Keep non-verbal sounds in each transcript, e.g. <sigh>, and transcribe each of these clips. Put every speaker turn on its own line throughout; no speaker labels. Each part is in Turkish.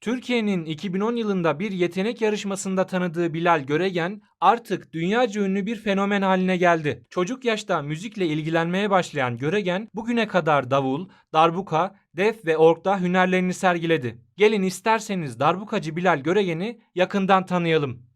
Türkiye'nin 2010 yılında bir yetenek yarışmasında tanıdığı Bilal Göregen artık dünyaca ünlü bir fenomen haline geldi. Çocuk yaşta müzikle ilgilenmeye başlayan Göregen bugüne kadar davul, darbuka, def ve orkta hünerlerini sergiledi. Gelin isterseniz darbukacı Bilal Göregen'i yakından tanıyalım.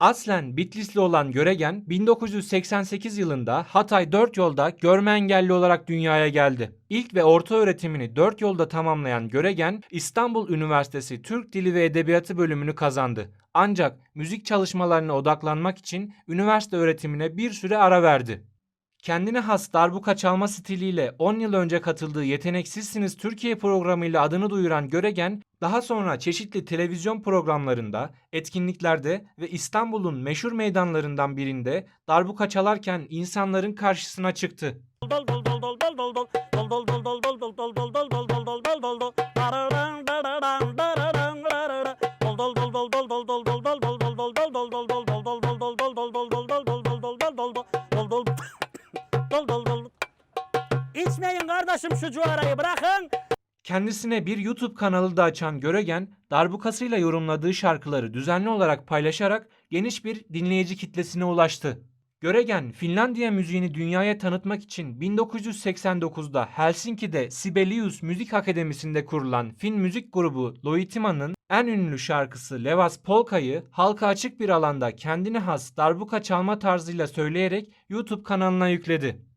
Aslen Bitlisli olan Göregen 1988 yılında Hatay 4 yolda görme engelli olarak dünyaya geldi. İlk ve orta öğretimini 4 yolda tamamlayan Göregen İstanbul Üniversitesi Türk Dili ve Edebiyatı bölümünü kazandı. Ancak müzik çalışmalarına odaklanmak için üniversite öğretimine bir süre ara verdi. Kendine has darbuka çalma stiliyle 10 yıl önce katıldığı Yeteneksizsiniz Türkiye programıyla adını duyuran Göregen, daha sonra çeşitli televizyon programlarında, etkinliklerde ve İstanbul'un meşhur meydanlarından birinde darbuka çalarken insanların karşısına çıktı.
İçmeyin kardeşim şu cuvarayı bırakın.
Kendisine bir YouTube kanalı da açan Göregen, darbukasıyla yorumladığı şarkıları düzenli olarak paylaşarak geniş bir dinleyici kitlesine ulaştı. Göregen, Finlandiya müziğini dünyaya tanıtmak için 1989'da Helsinki'de Sibelius Müzik Akademisi'nde kurulan Fin müzik grubu Loitima'nın en ünlü şarkısı Levas Polka'yı halka açık bir alanda kendine has darbuka çalma tarzıyla söyleyerek YouTube kanalına yükledi.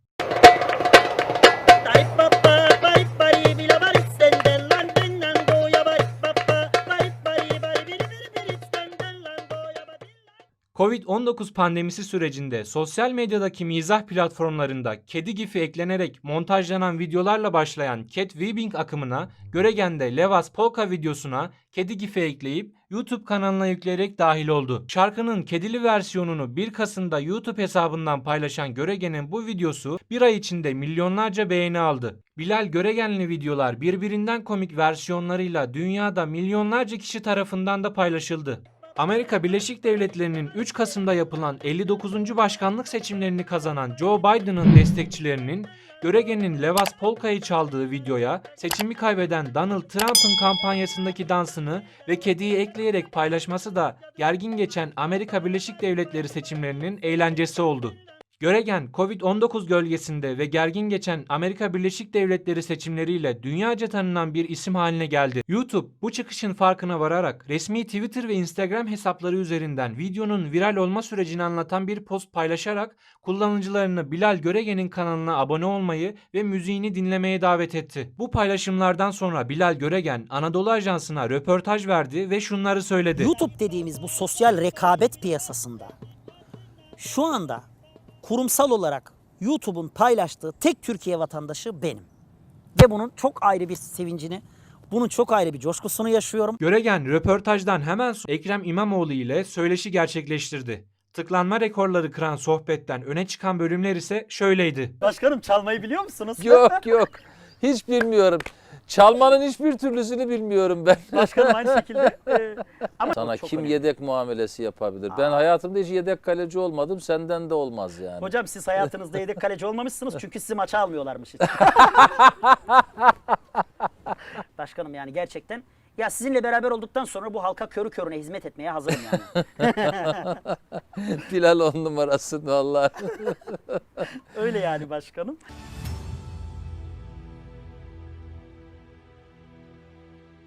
Covid-19 pandemisi sürecinde sosyal medyadaki mizah platformlarında kedi gifi eklenerek montajlanan videolarla başlayan cat weaving akımına Göregen'de Levas Polka videosuna kedi gifi ekleyip YouTube kanalına yükleyerek dahil oldu. Şarkının kedili versiyonunu 1 Kasım'da YouTube hesabından paylaşan Göregen'in bu videosu bir ay içinde milyonlarca beğeni aldı. Bilal Göregenli videolar birbirinden komik versiyonlarıyla dünyada milyonlarca kişi tarafından da paylaşıldı. Amerika Birleşik Devletleri'nin 3 Kasım'da yapılan 59. başkanlık seçimlerini kazanan Joe Biden'ın destekçilerinin Göregen'in Levas Polka'yı çaldığı videoya seçimi kaybeden Donald Trump'ın kampanyasındaki dansını ve kediyi ekleyerek paylaşması da gergin geçen Amerika Birleşik Devletleri seçimlerinin eğlencesi oldu. Göregen, Covid-19 gölgesinde ve gergin geçen Amerika Birleşik Devletleri seçimleriyle dünyaca tanınan bir isim haline geldi. YouTube bu çıkışın farkına vararak resmi Twitter ve Instagram hesapları üzerinden videonun viral olma sürecini anlatan bir post paylaşarak kullanıcılarını Bilal Göregen'in kanalına abone olmayı ve müziğini dinlemeye davet etti. Bu paylaşımlardan sonra Bilal Göregen Anadolu Ajansı'na röportaj verdi ve şunları söyledi.
YouTube dediğimiz bu sosyal rekabet piyasasında şu anda kurumsal olarak YouTube'un paylaştığı tek Türkiye vatandaşı benim. Ve bunun çok ayrı bir sevincini, bunun çok ayrı bir coşkusunu yaşıyorum.
Göregen röportajdan hemen sonra Ekrem İmamoğlu ile söyleşi gerçekleştirdi. Tıklanma rekorları kıran sohbetten öne çıkan bölümler ise şöyleydi.
Başkanım çalmayı biliyor musunuz?
Yok yok. Hiç bilmiyorum. Çalmanın hiçbir türlüsünü bilmiyorum ben.
Başkanım aynı <laughs> şekilde. e, ama
Sana
çok
kim
önemli.
yedek muamelesi yapabilir? Ben hayatımda hiç yedek kaleci olmadım. Senden de olmaz yani.
Hocam siz hayatınızda yedek kaleci olmamışsınız çünkü sizi maça almıyorlarmış hiç. <laughs> Başkanım yani gerçekten ya sizinle beraber olduktan sonra bu halka körü körüne hizmet etmeye hazırım yani. <laughs>
Bilal on numarasın vallahi.
Öyle yani başkanım.